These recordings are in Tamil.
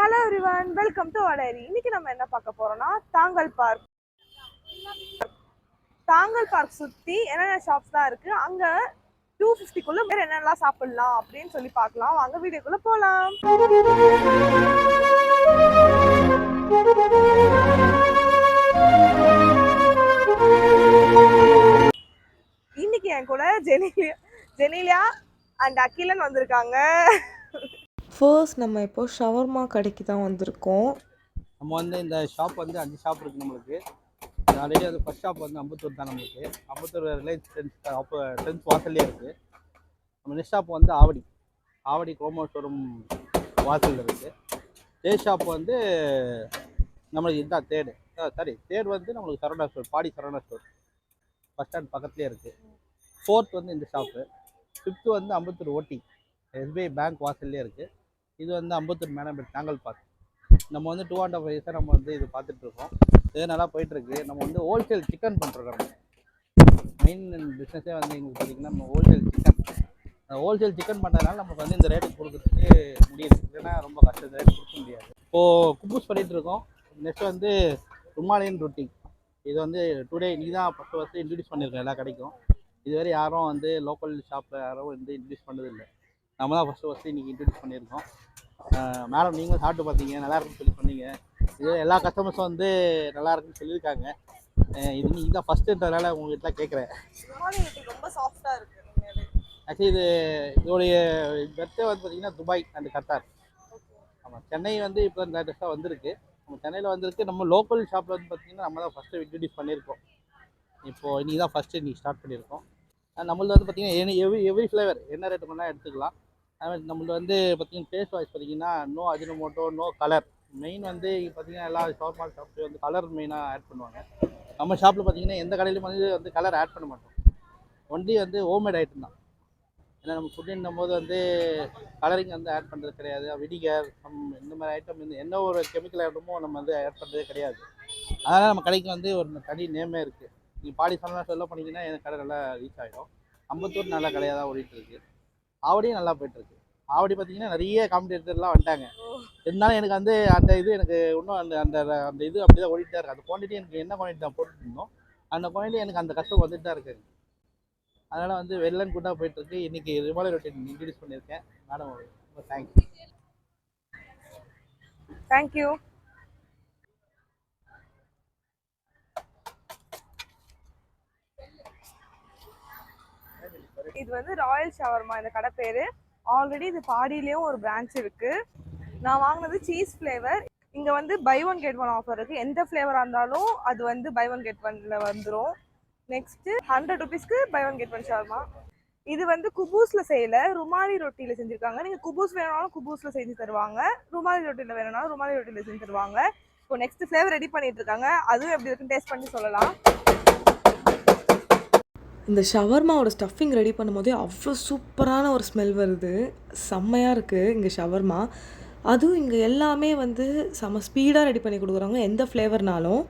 ஹலோ எவ்ரிவன் வெல்கம் டு வடேரி இன்னைக்கு நம்ம என்ன பார்க்க போறோம்னா தாங்கல் பார்க். தாங்கல் பார்க் சுத்தி என்னென்ன ஷாப்ஸ் தான் இருக்கு? அங்க டூ ஃபிஃப்டிக்குள்ள வேற என்னென்னலாம் சாப்பிடலாம் அப்படின்னு சொல்லி பார்க்கலாம். வாங்க வீடியோக்குள்ள போகலாம் இன்னைக்கு என் கூட ஜெனிலியா ஜெனிலியா அண்ட் அகிலன் வந்திருக்காங்க. ஃபர்ஸ்ட் நம்ம இப்போ ஷவர்மா கடைக்கு தான் வந்திருக்கோம். நம்ம வந்து இந்த ஷாப் வந்து அஞ்சு ஷாப் இருக்குது நம்மளுக்கு. ஆல்ரெடி அது ஃபஸ்ட் ஷாப் வந்து அம்பத்தூர் தான் நம்மளுக்கு. அம்பத்தூர் ரிலையன்ஸ் டென்த் அப்போ டென்த் வாசல்லே இருக்குது நம்ம நெக்ஸ்ட் ஷாப் வந்து ஆவடி. ஆவடி குரோமோ ஷோரூம் வாசலில் இருக்குது டே ஷாப் வந்து நம்மளுக்கு இதுதான் தேர்டு சாரி தேர்ட் வந்து நம்மளுக்கு Saravana store Padi Saravana store bus stand பக்கத்துலேயே இருக்குது ஃபோர்த் வந்து இந்த ஷாப்பு ஃபிஃப்த்து வந்து அம்பத்தூர் ஓட்டி எஸ்பிஐ பேங்க் வாசல்லே இருக்குது இது வந்து அம்பத்தூர் மேனபேட் நாங்கள் பார்க் நம்ம வந்து டூ அண்ட் ஆஃப் இயர்ஸாக நம்ம வந்து இது பார்த்துட்ருக்கோம் இது நல்லா போயிட்டுருக்கு நம்ம வந்து ஹோல்சேல் சிக்கன் பண்ணுறோம் நம்ம மெயின் பிஸ்னஸே வந்து எங்களுக்கு பார்த்தீங்கன்னா நம்ம ஹோல்சேல் சிக்கன் ஹோல்சேல் சிக்கன் பண்ணுறதுனால நமக்கு வந்து இந்த ரேட்டுக்கு கொடுக்குறதுக்கு முடியுது இல்லைன்னா ரொம்ப கஷ்டத்தை ரேட் கொடுக்க முடியாது. இப்போது குப்பூஸ் பண்ணிகிட்டு இருக்கோம். நெக்ஸ்ட் வந்து ருமாலியன் ரொட்டி. இது வந்து டுடே நீ தான் ஃபஸ்ட்டு ஃபஸ்ட்டு இன்ட்ரடியூஸ் பண்ணியிருக்கேன் எல்லா கடைக்கும். இதுவரை யாரும் வந்து லோக்கல் ஷாப்பில் யாரும் வந்து இன்ட்ரடியூஸ் பண்ணதில்லை. நம்ம தான் ஃபஸ்ட்டு ஃபஸ்ட்டு இன்றைக்கி இன்ட்ரடியூஸ் பண்ணியிருக்கோம். மேடம் நீங்களும் சாப்பிட்டு பார்த்தீங்க நல்லா இருக்குன்னு சொல்லி சொன்னீங்க. இது எல்லா கஸ்டமர்ஸும் வந்து நல்லா இருக்குன்னு சொல்லியிருக்காங்க. இது நீங்கள் தான் ஃபஸ்ட்டுன்றதுனால உங்ககிட்ட கேட்குறேன் ரொம்ப சாஃப்டா இருக்கு உண்மையாவே. ஆக்சுவலி இது இதோடைய பெர்த்தே வந்து பார்த்தீங்கன்னா துபாய் அண்ட் கத்தார். ஆமாம் சென்னை வந்து இப்போ லேட்டஸ்ட்டாக வந்திருக்கு. நம்ம சென்னையில் வந்திருக்கு. நம்ம லோக்கல் ஷாப்பில் வந்து பார்த்தீங்கன்னா நம்ம தான் ஃபஸ்ட்டு இன்ட்ரடியூஸ் பண்ணியிருக்கோம். இப்போது இன்றைக்கி தான் ஃபஸ்ட்டு இன்றைக்கி ஸ்டார்ட் பண்ணியிருக்கோம். நம்மளது வந்து பார்த்தீங்கன்னா எனி எவ்ரி எவ்ரி ஃப்ளேவர் என்ன ரேட்டு வேணால் எடுத்துக்கலாம். அதுமாதிரி நம்மள்ட்ட வந்து பார்த்தீங்கன்னா ஃபேஸ் வாய்ஸ் பார்த்தீங்கன்னா no Ajinomoto no colour main வந்து பார்த்தீங்கன்னா எல்லா ஷாப் மால் ஷாப்லேயும் வந்து கலர் மெயினாக ஆட் பண்ணுவாங்க. நம்ம ஷாப்பில் பார்த்தீங்கன்னா எந்த கடையிலும் வந்து வந்து கலர் ஆட் பண்ண மாட்டோம். ஒன்லி வந்து ஹோம்மேட் ஐட்டம் தான். ஏன்னா நம்ம ஃபுட்டுன்னும் போது வந்து கலரிங் வந்து ஆட் பண்ணுறது கிடையாது. வினிகர் இந்த மாதிரி ஐட்டம் இந்த என்ன ஒரு கெமிக்கல் ஐட்டமும் நம்ம வந்து ஆட் பண்ணுறதே கிடையாது. அதனால் நம்ம கடைக்கு வந்து ஒரு தனி நேமே இருக்குது நீங்கள் பாடி சொல்லலாம் சொல்ல பண்ணிங்கன்னா எனக்கு கடை நல்லா ரீச் ஆகிடும் அம்பத்தூர் நல்ல கடையாக தான் ஓடிட்டு இருக்குது ஆவடியும் நல்லா போயிட்டுருக்கு. ஆவடி பார்த்தீங்கன்னா நிறைய காம்படிட்டர்லாம் வந்துட்டாங்க. இருந்தாலும் எனக்கு வந்து அந்த இது எனக்கு இன்னும் அந்த அந்த அந்த இது அப்படி தான் ஓடிட்டு தான் இருக்குது அந்த குவான்டிட்டி எனக்கு என்ன குவான்டிட்டி நான் போட்டுட்டு இருந்தோம் அந்த குவான்டிட்டி எனக்கு அந்த கஷ்டம் வந்துட்டு தான் இருக்குது அதனால் வந்து வெள்ளன் கூட்டாக போயிட்டுருக்கு. இன்றைக்கி ரிமாலி ரொட்டீன் இன்ட்ரடியூஸ் பண்ணியிருக்கேன். மேடம் ரொம்ப தேங்க்ஸ் Thank இது வந்து ராயல் ஷவர்மா இந்த கடை பேரு. ஆல்ரெடி இது பாடியிலயும் ஒரு பிரான்ச் இருக்கு. நான் வாங்கினது சீஸ் ஃப்ளேவர் இங்க வந்து buy one get one offer இருக்கு. எந்த ஃப்ளேவரா இருந்தாலும் அது வந்து பை ஒன் கெட் ஒன்ல வந்துரும். நெக்ஸ்ட் ஹண்ட்ரட் ருபீஸ்க்கு buy one get one shawarma. இது வந்து குபூஸ்ல செய்யல. ருமாலி ரொட்டியில செஞ்சிருக்காங்க. நீங்க குபூஸ் வேணும்னாலும் குபூஸ்ல செஞ்சு தருவாங்க. ருமாலி ரொட்டியில வேணும்னாலும் ருமாலி ரொட்டியில செஞ்சு தருவாங்க. இப்போ நெக்ஸ்ட் ஃப்ளேவர் ரெடி பண்ணிட்டு இருக்காங்க. அதுவும் எப்படி இருக்குன்னு டேஸ்ட் பண்ணி சொல்லலாம். இந்த ஷவர்மாவோட ஸ்டஃபிங் ரெடி பண்ணும்போதே அவ்வளோ சூப்பரான ஒரு ஸ்மெல் வருது. செம்மையாக இருக்குது இங்கே ஷவர்மா. அதுவும் இங்கே எல்லாமே வந்து செம்ம ஸ்பீடாக ரெடி பண்ணி கொடுக்குறாங்க எந்த ஃப்ளேவர்னாலும்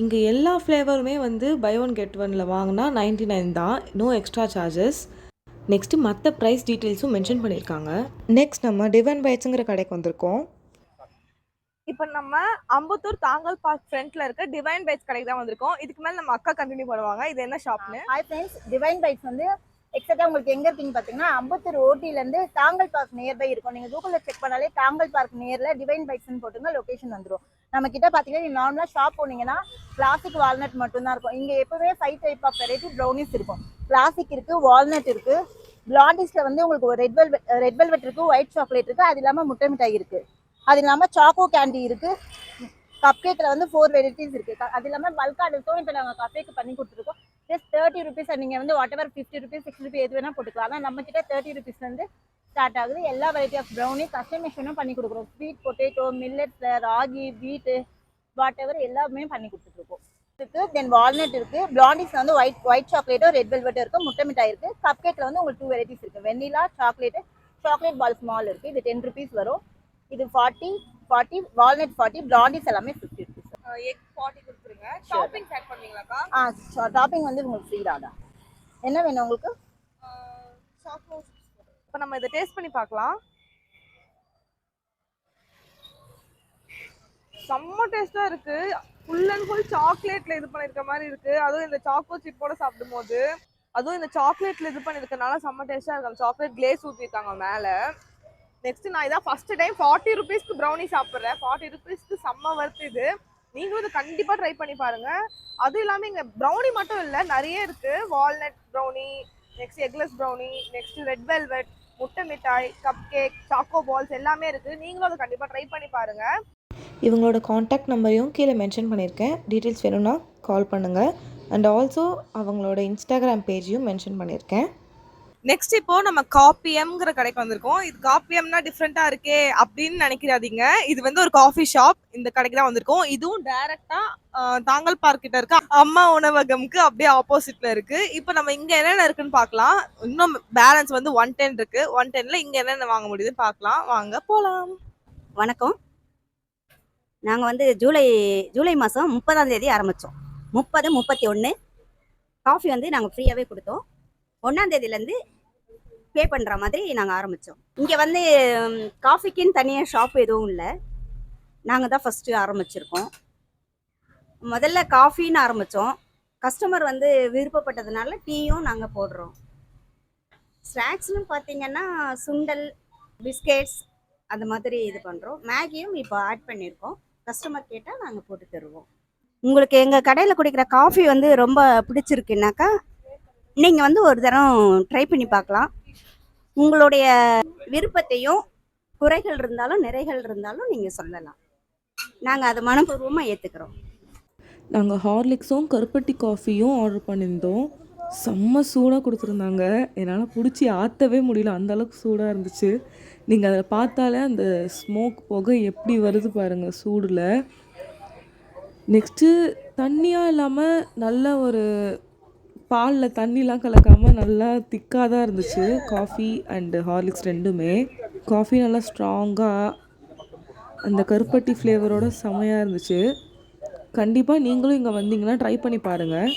இங்கே எல்லா ஃப்ளேவருமே வந்து பை ஒன் கெட் ஒனில் வாங்கினா நைன்டி நைன் தான் நோ எக்ஸ்ட்ரா சார்ஜஸ் நெக்ஸ்ட்டு மற்ற ப்ரைஸ் டீட்டெயில்ஸும் மென்ஷன் பண்ணியிருக்காங்க. நெக்ஸ்ட் நம்ம டிவன் பைட்ஸுங்கிற கடைக்கு வந்திருக்கோம். இப்போ நம்ம அம்பத்தூர் தாங்கல் பார்க் ஃப்ரண்ட்ல இருக்க டிவைன் பைட்ஸ் கடைக்கு தான் வந்திருக்கோம். இதுக்கு மேல நம்ம அக்கா கண்டினியூ பண்ணுவாங்க. இது என்ன ஷாப்னு ஹாய் ஃப்ரெண்ட்ஸ் டிவைன் பைட்ஸ் வந்து எக்ஸாக்டா உங்களுக்கு எங்கே இருக்கீங்க பார்த்தீங்கன்னா அம்பத்தூர் ஓட்டில இருந்து தாங்கல் பார்க் நியர்பை இருக்கும். நீங்கள் கூகுள்ல செக் பண்ணாலே தாங்கல் பார்க் நியர்ல டிவைன் பைட்ஸ்னு போட்டுங்க லொக்கேஷன் வந்துடும் நம்ம கிட்ட பார்த்தீங்கன்னா நீங்கள் நார்மலாக ஷாப் போனீங்கன்னா கிளாசிக் வால்நட் மட்டும்தான் இருக்கும். இங்கே எப்பவுமே five type of variety brownies இருக்கும். கிளாசிக் இருக்கு வால்நட் இருக்கு. பிளாண்டிஸ்ல வந்து உங்களுக்கு ஒரு ரெட் வெல்வெட் ரெட் வெல்வெட் இருக்கு ஒயிட் சாக்லேட் இருக்கு. அது இல்லாம முட்டை மிட்டாய் இருக்கு. அது இல்லாமல் சாக்கோ கேண்டி இருக்குது கப் கேக்கில் வந்து ஃபோர் வெரைட்டிஸ் இருக்குது அது இல்லாமல் பல்காக இருக்கும். இப்போ நாங்கள் கப் பண்ணி கொடுத்துருக்கோம். ஜஸ்ட் தேர்ட்டி ருபீஸ் நீங்கள் வந்து whatever fifty rupees sixty rupees எது வேணால் போட்டுக்கலாம். ஆனால் நம்ம தேர்ட்டி ருபீஸ் வந்து ஸ்டார்ட் ஆகுது. எல்லா வெரைட்டி ஆஃப் ப்ரௌனி கஸ்டமைசேஷனும் பண்ணி கொடுக்குறோம். ஸ்வீட் பொட்டேட்டோ மில்லட்ஸ் ராகி வீட்டு வாட் எவர் எல்லாமே பண்ணி கொடுத்துட்ருக்கோம் இருக்கு தென் வால்நட் இருக்குது பிளாண்டிஸ் வந்து ஒயிட் ஒயிட் சாக்லேட்டோ ரெட் வெல்வெட்டோ இருக்குது முட்டை மிட்டாய் இருக்குது கப் கேக்கில் வந்து உங்களுக்கு டூ வெரைட்டிஸ் இருக்குது vanilla chocolate chocolate ball small இருக்குது இது டென் ருபீஸ் வரும். இது forty forty walnut forty blondies எல்லாமே ஃபிஃப்டி ருபீஸ் எக் ஃபார்ட்டி கொடுத்துருங்க. ஷாப்பிங் ஆட் பண்ணுவீங்களாக்கா? ஆ டாப்பிங் வந்து உங்களுக்கு ஃப்ரீ தான் என்ன வேணும் உங்களுக்கு? இப்போ நம்ம இதை டேஸ்ட் பண்ணி பார்க்கலாம். செம்ம டேஸ்டா இருக்கு. ஃபுல் அண்ட் ஃபுல் சாக்லேட்ல இது பண்ணிருக்க மாதிரி இருக்கு. அதுவும் இந்த சாக்கோ சிப்போட சாப்பிடும்போது அதுவும் இந்த சாக்லேட்ல இது பண்ணிருக்கனால செம்ம டேஸ்டா இருக்கு அந்த சாக்லேட் கிளேஸ் ஊத்திருக்காங்க மேல. நெக்ஸ்ட் நான் இதான் ஃபர்ஸ்ட் டைம் ஃபார்ட்டி ருபீஸ்க்கு ப்ரௌனி சாப்பிட்றேன். ஃபார்ட்டி ருபீஸ்க்கு செம்ம ஒர்த் இது. நீங்களும் இதை கண்டிப்பாக ட்ரை பண்ணி பாருங்க. அதுவும் இல்லாமல் இங்கே ப்ரௌனி மட்டும் இல்லை நிறைய இருக்கு. Walnut brownie next eggless brownie next red velvet முட்டை மிட்டாய் கப் கேக் சாக்கோ பால்ஸ் எல்லாமே இருக்கு. நீங்களும் அதை கண்டிப்பாக ட்ரை பண்ணி பாருங்க. இவங்களோட காண்டாக்ட் நம்பரையும் கீழே மென்ஷன் பண்ணியிருக்கேன். டீட்டெயில்ஸ் வேணும்னா கால் பண்ணுங்கள் அண்ட் ஆல்சோ அவங்களோட இன்ஸ்டாகிராம் பேஜையும் மென்ஷன் பண்ணியிருக்கேன். நெக்ஸ்ட் இப்போ நம்ம காப்பியம்ங்கிற கடைக்கு வந்திருக்கோம். இது காப்பியம்னா டிஃப்ரெண்டா இருக்கே அப்படின்னு நினைக்கிறாதீங்க இது வந்து ஒரு காஃபி ஷாப் இந்த கடைக்கு தான் வந்திருக்கோம். இதுவும் டைரக்டா தாங்கல் பார்க் கிட்ட இருக்க. அம்மா உணவகம்க்கு அப்படியே ஆப்போசிட்ல இருக்கு. இப்போ நம்ம இங்க என்னென்ன இருக்குன்னு பார்க்கலாம். இன்னும் பேலன்ஸ் வந்து ஒன் டென் இருக்கு. ஒன் டென்ல இங்க என்னென்ன வாங்க முடியுதுன்னு பார்க்கலாம். வாங்க போலாம். வணக்கம். நாங்கள் வந்து ஜூலை ஜூலை மாதம் முப்பதாம் தேதி ஆரம்பித்தோம் முப்பது முப்பத்தி ஒன்று காஃபி வந்து நாங்கள் ஃப்ரீயாகவே கொடுத்தோம். ஒன்றாந்தேதியிலேருந்து பே பண்ணுற மாதிரி நாங்கள் ஆரம்பித்தோம் இங்கே வந்து காஃபிக்குன்னு தனியாக ஷாப் எதுவும் இல்லை. நாங்கள் தான் ஃபஸ்ட்டு ஆரம்பிச்சிருக்கோம். முதல்ல காஃபின்னு ஆரம்பித்தோம் கஸ்டமர் வந்து விருப்பப்பட்டதுனால டீயும் நாங்கள் போடுறோம். ஸ்நாக்ஸ்னு பார்த்தீங்கன்னா சுண்டல் பிஸ்கெட்ஸ் அந்த மாதிரி இது பண்ணுறோம் மேகியும் இப்போ ஆட் பண்ணியிருக்கோம் கஸ்டமர் கேட்டால் நாங்கள் போட்டு தருவோம். உங்களுக்கு எங்கள் கடையில் குடிக்கிற காஃபி வந்து ரொம்ப பிடிச்சிருக்குனாக்கா நீங்கள் வந்து ஒரு தரம் ட்ரை பண்ணி பார்க்கலாம். உங்களுடைய விருப்பத்தையும் குறைகள் இருந்தாலும் நிறைகள் இருந்தாலும் நீங்கள் சொல்லலாம். நாங்கள் அதை மனப்பூர்வமாக ஏற்றுக்கிறோம் நாங்கள் ஹார்லிக்ஸும் கருப்பட்டி காஃபியும் ஆர்டர் பண்ணியிருந்தோம் செம்ம சூடாக கொடுத்துருந்தாங்க. என்னால் பிடிச்சி ஆற்றவே முடியல. அந்த அளவுக்கு சூடாக இருந்துச்சு. நீங்கள் அதை பார்த்தாலே அந்த ஸ்மோக் புகை எப்படி வருது பாருங்கள் சூடில். நெக்ஸ்ட்டு தண்ணியாக இல்லாமல் நல்ல ஒரு பாலில் தண்ணிலாம் கலக்காமல் நல்லா திக்காக தான் இருந்துச்சு. காஃபி அண்டு ஹார்லிக்ஸ் ரெண்டுமே. காஃபி நல்லா ஸ்ட்ராங்காக அந்த கருப்பட்டி ஃப்ளேவரோட செமையாக இருந்துச்சு. கண்டிப்பாக நீங்களும் இங்கே வந்தீங்கன்னா ட்ரை பண்ணி பாருங்கள்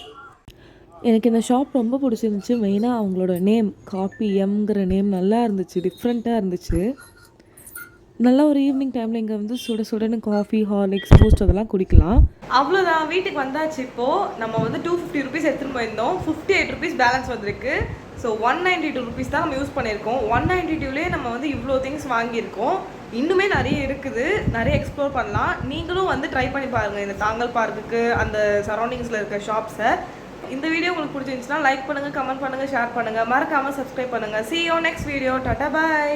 எனக்கு இந்த ஷாப் ரொம்ப பிடிச்சிருந்துச்சு. மெயினாக அவங்களோட நேம் காப்பி எம்ங்கிற நேம் நல்லா இருந்துச்சு. டிஃப்ரெண்ட்டாக இருந்துச்சு. நல்ல ஒரு ஈவினிங் டைமில் இங்கே வந்து சுட சுடன்னு காஃபி ஹார்லிக்ஸ் பூஸ்ட் அதெல்லாம் குடிக்கலாம். அவ்வளோதான் வீட்டுக்கு வந்தாச்சு இப்போது நம்ம வந்து டூ ஃபிஃப்டி ருபீஸ் எடுத்துகிட்டு போயிருந்தோம். ஃபிஃப்டி எயிட் ருபீஸ் பேலன்ஸ் வந்திருக்கு. So one ninety two rupees தான் நம்ம யூஸ் பண்ணியிருக்கோம். ஒன் நைன்டி டூலேயே நம்ம வந்து இவ்வளோ திங்ஸ் வாங்கியிருக்கோம். இன்னுமே நிறைய இருக்குது. நிறைய எக்ஸ்ப்ளோர் பண்ணலாம். நீங்களும் வந்து ட்ரை பண்ணி பாருங்கள் இந்த தாங்கல் பார்க்குக்கு அந்த சரௌண்டிங்ஸில் இருக்க ஷாப்ஸை இந்த வீடியோ உங்களுக்கு பிடிச்சிருந்துச்சுன்னா லைக் பண்ணுங்கள் கமெண்ட் பண்ணுங்கள் ஷேர் பண்ணுங்கள் மறக்காமல் சப்ஸ்கிரைப் பண்ணுங்கள் see you next video tata bye